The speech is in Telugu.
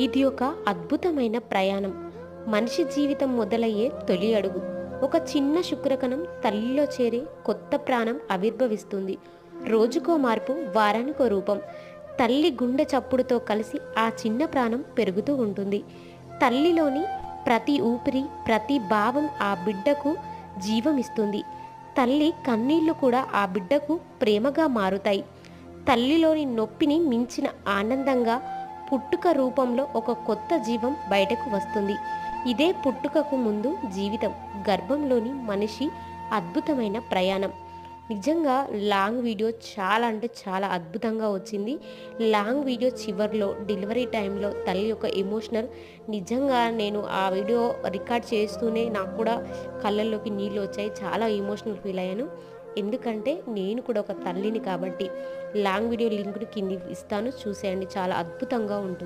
ఇది ఒక అద్భుతమైన ప్రయాణం. మనిషి జీవితం మొదలయ్యే తొలి అడుగు. ఒక చిన్న శుక్రకణం తల్లిలో చేరి కొత్త ప్రాణం ఆవిర్భవిస్తుంది. రోజుకో మార్పు వారానికో రూపం. తల్లి గుండె చప్పుడుతో కలిసి ఆ చిన్న ప్రాణం పెరుగుతూ ఉంటుంది. తల్లిలోని ప్రతి ఊపిరి ప్రతి భావం ఆ బిడ్డకు జీవమిస్తుంది. తల్లి కన్నీళ్ళు కూడా ఆ బిడ్డకు ప్రేమగా మారుతాయి. తల్లిలోని నొప్పిని మించిన ఆనందంగా పుట్టుక రూపంలో ఒక కొత్త జీవం బయటకు వస్తుంది. ఇదే పుట్టుకకు ముందు జీవితం గర్భంలోని మనిషి అద్భుతమైన ప్రయాణం. నిజంగా లాంగ్ వీడియో చాలా అంటే చాలా అద్భుతంగా వచ్చింది. లాంగ్ వీడియో చివరిలో డెలివరీ టైంలో తల్లి యొక్క ఎమోషనల్ నిజంగా నేను ఆ వీడియో రికార్డ్ చేస్తూనే నాకు కూడా కళ్ళల్లోకి నీళ్ళు వచ్చాయి. చాలా ఎమోషనల్ ఫీల్ అయ్యాను. ఎందుకంటే నేను కూడా ఒక తల్లిని కాబట్టి లాంగ్ వీడియో లింక్ను కింది ఇస్తాను. చూసేయండి. చాలా అద్భుతంగా ఉంటుంది.